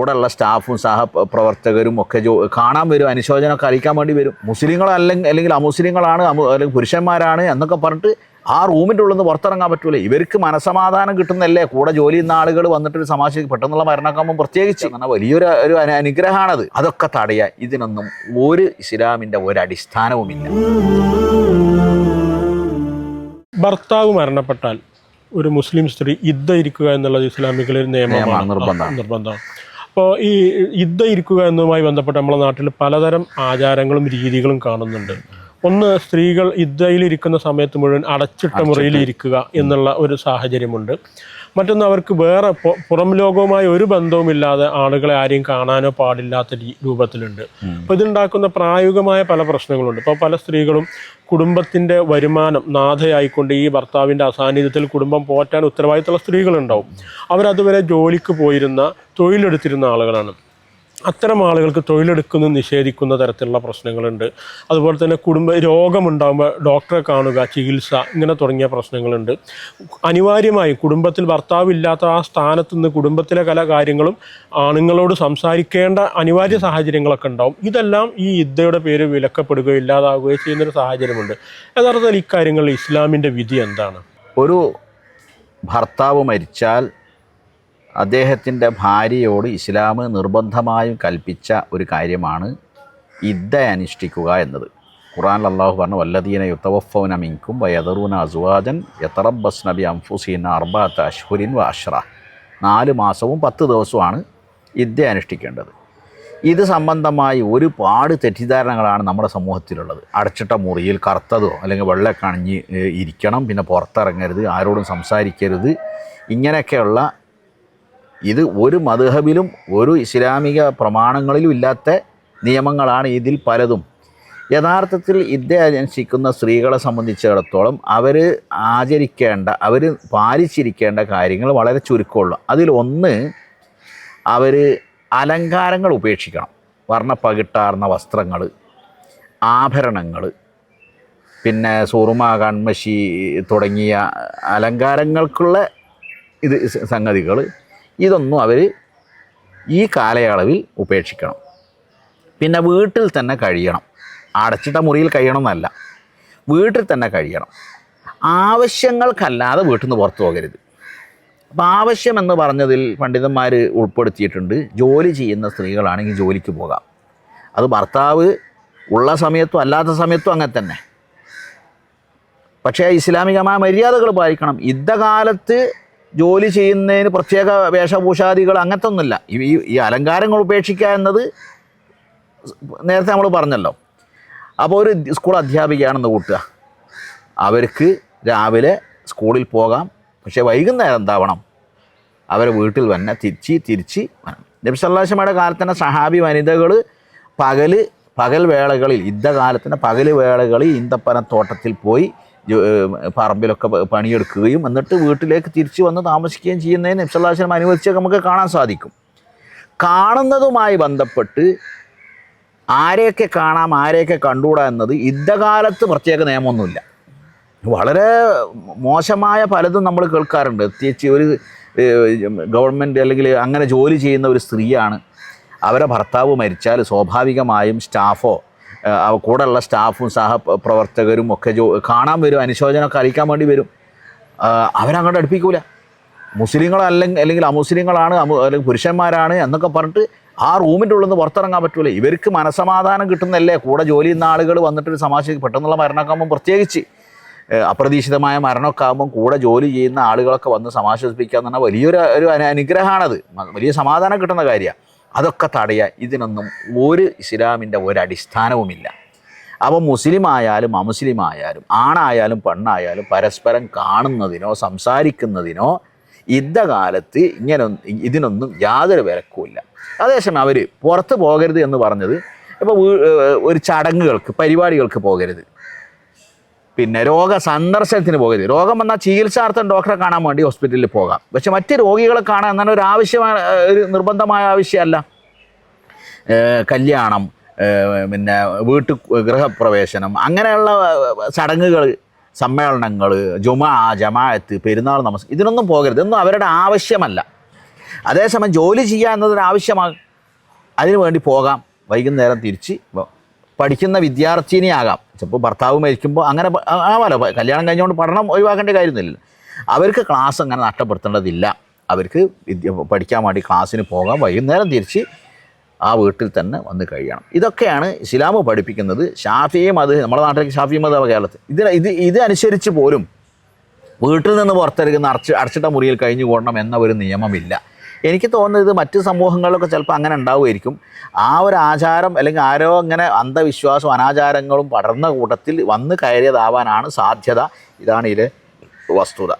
കൂടെയുള്ള സ്റ്റാഫും സഹപ്രവർത്തകരും ഒക്കെ ജോ കാണാൻ വരും അനുശോചനമൊക്കെ അറിയിക്കാൻ വേണ്ടി വരും. മുസ്ലിങ്ങളല്ലെങ്കിൽ അല്ലെങ്കിൽ അമുസ്ലിങ്ങളാണ് അല്ലെങ്കിൽ പുരുഷന്മാരാണ് എന്നൊക്കെ പറഞ്ഞിട്ട് ആ റൂമിന്റെ ഉള്ളിൽ നിന്ന് പുറത്തിറങ്ങാൻ പറ്റൂല. ഇവർക്ക് മനസമാധാനം കിട്ടുന്നല്ലേ കൂടെ ജോലി ചെയ്യുന്ന ആളുകൾ വന്നിട്ട് ഒരു സമാജ പെട്ടെന്നുള്ള മരണക്കാകുമ്പോൾ പ്രത്യേകിച്ച് എന്നാൽ വലിയൊരു ഒരു അനു- അനുഗ്രഹമാണത്. അതൊക്കെ തടയാൻ ഇതിനൊന്നും ഒരു ഇസ്ലാമിന്റെ ഒരു അടിസ്ഥാനവുമില്ല. ഭർത്താവ് മരണപ്പെട്ടാൽ ഒരു മുസ്ലിം സ്ത്രീ ഇദ്ദ ഇരിക്കുക എന്നുള്ളത് ഇസ്ലാമികളിൽ നിയമമാണ്, നിയമമാണ് നിർബന്ധമാണ്. അപ്പോൾ ഈ യുദ്ധം ഇരിക്കുക എന്നതുമായി ബന്ധപ്പെട്ട് നമ്മുടെ നാട്ടിൽ പലതരം ആചാരങ്ങളും രീതികളും കാണുന്നുണ്ട്. ഒന്ന് സ്ത്രീകൾ ഇദ്ദയിലിരിക്കുന്ന സമയത്ത് മുഴുവൻ അടച്ചിട്ട മുറിയിൽ ഇരിക്കുക എന്നുള്ള ഒരു സാഹചര്യമുണ്ട്. മറ്റൊന്ന് അവർക്ക് വേറെ പുറം ലോകവുമായി ഒരു ബന്ധവുമില്ലാതെ ആളുകളെ ആരെയും കാണാനോ പാടില്ലാത്ത രൂപത്തിലുണ്ട്. അപ്പോൾ ഇതുണ്ടാക്കുന്ന പ്രായോഗികമായ പല പ്രശ്നങ്ങളുണ്ട്. ഇപ്പോൾ പല സ്ത്രീകളും കുടുംബത്തിന്റെ വരുമാനം നാഥയായിക്കൊണ്ട് ഈ ഭർത്താവിന്റെ അസാന്നിധ്യത്തിൽ കുടുംബം പോറ്റാൻ ഉത്തരവാദിത്തമുള്ള സ്ത്രീകളുണ്ടാവും. അവരതുവരെ ജോലിക്ക് പോയിരുന്ന തൊഴിലെടുത്തിരുന്ന ആളുകളാണ്. അത്തരം ആളുകൾക്ക് തൊഴിലെടുക്കുന്നത് നിഷേധിക്കുന്ന തരത്തിലുള്ള പ്രശ്നങ്ങളുണ്ട്. അതുപോലെ തന്നെ കുടുംബ രോഗമുണ്ടാകുമ്പോൾ ഡോക്ടറെ കാണുക ചികിത്സ ഇങ്ങനെ തുടങ്ങിയ പ്രശ്നങ്ങളുണ്ട്. അനിവാര്യമായും കുടുംബത്തിൽ ഭർത്താവില്ലാത്ത ആ സ്ഥാനത്ത് നിന്ന് കുടുംബത്തിലെ പല കാര്യങ്ങളും ആണുങ്ങളോട് സംസാരിക്കേണ്ട അനിവാര്യ സാഹചര്യങ്ങളൊക്കെ ഉണ്ടാവും. ഇതെല്ലാം ഈ യുദ്ധയുടെ പേര് വിലക്കപ്പെടുകയോ ഇല്ലാതാവുകയോ ചെയ്യുന്നൊരു സാഹചര്യമുണ്ട്. യഥാർത്ഥത്തിൽ ഇക്കാര്യങ്ങളിൽ ഇസ്ലാമിന്റെ വിധി എന്താണ്? ഒരു ഭർത്താവ് മരിച്ചാൽ അദ്ദേഹത്തിന്റെ ഭാര്യയോട് ഇസ്ലാം നിർബന്ധമായും കൽപ്പിച്ച ഒരു കാര്യമാണ് ഇദ്ദ അനുഷ്ഠിക്കുക എന്നത്. ഖുറാൻ അള്ളാഹു പറഞ്ഞു വല്ലദീന യുത്തവഫൗന വ വയദറൂന അസുവാജൻ യത്തറബസ് നബി അംഫുസീന അർബാത്ത് അഷ്ഹുരിൻ വ അഷ്റ നാല് മാസവും പത്ത് ദിവസവുമാണ് ഇദ്ദ അനുഷ്ഠിക്കേണ്ടത്. ഇത് സംബന്ധമായി ഒരുപാട് തെറ്റിദ്ധാരണകളാണ് നമ്മുടെ സമൂഹത്തിലുള്ളത്. അടച്ചിട്ട മുറിയിൽ കറുത്തതോ അല്ലെങ്കിൽ അണിഞ്ഞ് ഇരിക്കണം പിന്നെ പുറത്തിറങ്ങരുത് ആരോടും സംസാരിക്കരുത് ഇങ്ങനെയൊക്കെയുള്ള ഇത് ഒരു മധുഹബിലും ഒരു ഇസ്ലാമിക പ്രമാണങ്ങളിലും ഇല്ലാത്ത നിയമങ്ങളാണ് ഇതിൽ പലതും. യഥാർത്ഥത്തിൽ ഇദ്ദേഹം സ്ത്രീകളെ സംബന്ധിച്ചിടത്തോളം അവർ ആചരിക്കേണ്ട അവർ പാലിച്ചിരിക്കേണ്ട കാര്യങ്ങൾ വളരെ ചുരുക്കമുള്ളൂ. അതിലൊന്ന് അവർ അലങ്കാരങ്ങൾ ഉപേക്ഷിക്കണം. വർണപ്പകിട്ടാർന്ന വസ്ത്രങ്ങൾ ആഭരണങ്ങൾ പിന്നെ സുറുമ കൺമശി തുടങ്ങിയ അലങ്കാരങ്ങൾക്കുള്ള ഇത് സംഗതികൾ ഇതൊന്നും അവർ ഈ കാലയളവിൽ ഉപേക്ഷിക്കണം. പിന്നെ വീട്ടിൽ തന്നെ കഴിയണം. അടച്ചിട്ട മുറിയിൽ കഴിയണം എന്നല്ല വീട്ടിൽ തന്നെ കഴിയണം. ആവശ്യങ്ങൾക്കല്ലാതെ വീട്ടിൽ നിന്ന് പുറത്തു പോകരുത്. അപ്പോൾ ആവശ്യം എന്ന് പറഞ്ഞതിൽ പണ്ഡിതന്മാർ ഉൾപ്പെടുത്തിയിട്ടുണ്ട്. ജോലി ചെയ്യുന്ന സ്ത്രീകളാണെങ്കിൽ ജോലിക്ക് പോകാം. അത് ഭർത്താവ് ഉള്ള സമയത്തും അല്ലാത്ത സമയത്തും അങ്ങനെ തന്നെ. പക്ഷേ ഇസ്ലാമികമായ മര്യാദകൾ പാലിക്കണം. യുദ്ധകാലത്ത് ജോലി ചെയ്യുന്നതിന് പ്രത്യേക വേഷഭൂഷാദികൾ അങ്ങനത്തെ ഒന്നുമില്ല ഈ ഈ- അലങ്കാരങ്ങൾ ഉപേക്ഷിക്കുക എന്നത് നേരത്തെ നമ്മൾ പറഞ്ഞല്ലോ. അപ്പോൾ ഒരു സ്കൂൾ അധ്യാപികയാണെന്ന് കൂട്ടുക. അവർക്ക് രാവിലെ സ്കൂളിൽ പോകാം. പക്ഷേ വൈകുന്നേരം എന്താവണം? അവരെ വീട്ടിൽ തന്നെ തിരിച്ച് തിരിച്ച് വരണം. നബിസല്ലാശമയുടെ കാലത്ത് തന്നെ സഹാബി വനിതകൾ പകൽ പകൽ വേളകളിൽ യുദ്ധകാലത്തിന് പകൽ വേളകളിൽ ഈന്തപ്പനത്തോട്ടത്തിൽ പോയി പറമ്പിലൊക്കെ പണിയെടുക്കുകയും എന്നിട്ട് വീട്ടിലേക്ക് തിരിച്ചു വന്ന് താമസിക്കുകയും ചെയ്യുന്നതിന് നബ്സല്ലാശനം അനുവദിച്ചൊക്കെ നമുക്ക് കാണാൻ സാധിക്കും. കാണുന്നതുമായി ബന്ധപ്പെട്ട് ആരെയൊക്കെ കാണാം ആരെയൊക്കെ കണ്ടുകൂടാ എന്നത് യുദ്ധകാലത്ത് പ്രത്യേക നിയമമൊന്നുമില്ല. വളരെ മോശമായ പലതും നമ്മൾ കേൾക്കാറുണ്ട്. പ്രത്യേകിച്ച് ഒരു ഗവൺമെന്റ് അല്ലെങ്കിൽ അങ്ങനെ ജോലി ചെയ്യുന്ന ഒരു സ്ത്രീയാണ്. അവരെ ഭർത്താവ് മരിച്ചാൽ സ്വാഭാവികമായും സ്റ്റാഫോ കൂടെയുള്ള സ്റ്റാഫും സഹപ്രവർത്തകരും ഒക്കെ ജോ കാണാൻ വരും അനുശോചനമൊക്കെ അറിയിക്കാൻ വേണ്ടി വരും. അവരങ്ങോട്ട് അടുപ്പിക്കൂല. മുസ്ലിങ്ങളല്ലെങ്കിൽ അല്ലെങ്കിൽ അമുസ്ലിങ്ങളാണ് അല്ലെങ്കിൽ പുരുഷന്മാരാണ് എന്നൊക്കെ പറഞ്ഞിട്ട് ആ റൂമിന്റെ ഉള്ളിൽ നിന്ന് പുറത്തിറങ്ങാൻ പറ്റൂല. ഇവർക്ക് മനസമാധാനം കിട്ടുന്നല്ലേ? കൂടെ ജോലി ചെയ്യുന്ന ആളുകൾ വന്നിട്ട് സമാജ പെട്ടെന്നുള്ള മരണമൊക്കെ ആകുമ്പോൾ പ്രത്യേകിച്ച്. അപ്രതീക്ഷിതമായ മരണമൊക്കെ ആകുമ്പോൾ കൂടെ ജോലി ചെയ്യുന്ന ആളുകളൊക്കെ വന്ന് സമാശ്വസിപ്പിക്കുക എന്ന് പറഞ്ഞാൽ വലിയൊരു ഒരു അനു- അനുഗ്രഹമാണത്. വലിയ സമാധാനം കിട്ടുന്ന കാര്യമാണ് അതൊക്കെ തടയാൻ ഇതിനൊന്നും ഒരു ഇസ്ലാമിന്റെ ഒരു അടിസ്ഥാനവുമില്ല അപ്പോൾ മുസ്ലിം ആയാലും അമുസ്ലിം ആയാലും ആണായാലും പെണ്ണായാലും പരസ്പരം കാണുന്നതിനോ സംസാരിക്കുന്നതിനോ യുദ്ധകാലത്ത് ഇങ്ങനെ ഇതിനൊന്നും യാതൊരു വിലക്കുമില്ല. അതേസമയം അവർ പുറത്ത് പോകരുത് എന്ന് പറഞ്ഞത് ഇപ്പോൾ ഒരു ചടങ്ങുകൾക്ക് പരിപാടികൾക്ക് പോകരുത്. പിന്നെ രോഗ സന്ദർശനത്തിന് പോകരുത്. രോഗം വന്നാൽ ചികിത്സാർത്ഥം ഡോക്ടറെ കാണാൻ വേണ്ടി ഹോസ്പിറ്റലിൽ പോകാം. പക്ഷെ മറ്റ് രോഗികളെ കാണാൻ എന്നാൽ ഒരു ആവശ്യമായ ഒരു നിർബന്ധമായ ആവശ്യമല്ല. കല്യാണം പിന്നെ വീട്ടു ഗൃഹപ്രവേശനം അങ്ങനെയുള്ള ചടങ്ങുകൾ സമ്മേളനങ്ങൾ ജുമാ ജമാഅത്ത് പെരുന്നാൾ നമസ് ഇതിനൊന്നും പോകരുത്. ഇതൊന്നും അവരുടെ ആവശ്യമല്ല. അതേസമയം ജോലി ചെയ്യുക എന്നതൊരു ആവശ്യമാണ് അതിനു വേണ്ടി പോകാം. വൈകുന്നേരം തിരിച്ച് പഠിക്കുന്ന വിദ്യാർത്ഥിനിയാകാം. ചിലപ്പോൾ ഭർത്താവ് മരിക്കുമ്പോൾ അങ്ങനെ ആവാലോ. കല്യാണം കഴിഞ്ഞുകൊണ്ട് പഠനം ഒഴിവാക്കേണ്ട കാര്യമൊന്നുമില്ല. അവർക്ക് ക്ലാസ് അങ്ങനെ നഷ്ടപ്പെടുത്തേണ്ടതില്ല. അവർക്ക് വിദ്യ പഠിക്കാൻ വേണ്ടി ക്ലാസ്സിന് പോകാം വൈകുന്നേരം തിരിച്ച് ആ വീട്ടിൽ തന്നെ വന്ന് കഴിയണം. ഇതൊക്കെയാണ് ഇസ്ലാമ് പഠിപ്പിക്കുന്നത്. ഷാഫിയും അത് നമ്മുടെ നാട്ടിലേക്ക് ഷാഫി മത കേരളത്തിൽ. ഇത് ഇത് ഇതനുസരിച്ച് പോലും വീട്ടിൽ നിന്ന് പുറത്തിറങ്ങുന്ന അടച്ച് അടച്ചിട്ട മുറിയിൽ കഴിഞ്ഞു കൂടണം എന്ന ഒരു നിയമമില്ല. എനിക്ക് തോന്നുന്നത് ഇത് മറ്റ് സമൂഹങ്ങളിലൊക്കെ ചിലപ്പോൾ അങ്ങനെ ഉണ്ടാവുമായിരിക്കും. ആ ഒരു ആചാരം അല്ലെങ്കിൽ ആരോ അങ്ങനെ അന്ധവിശ്വാസവും അനാചാരങ്ങളും പടർന്ന കൂട്ടത്തിൽ വന്ന് കയറിയതാവാനാണ് സാധ്യത. ഇതാണ് ഇതിലെ വസ്തുത.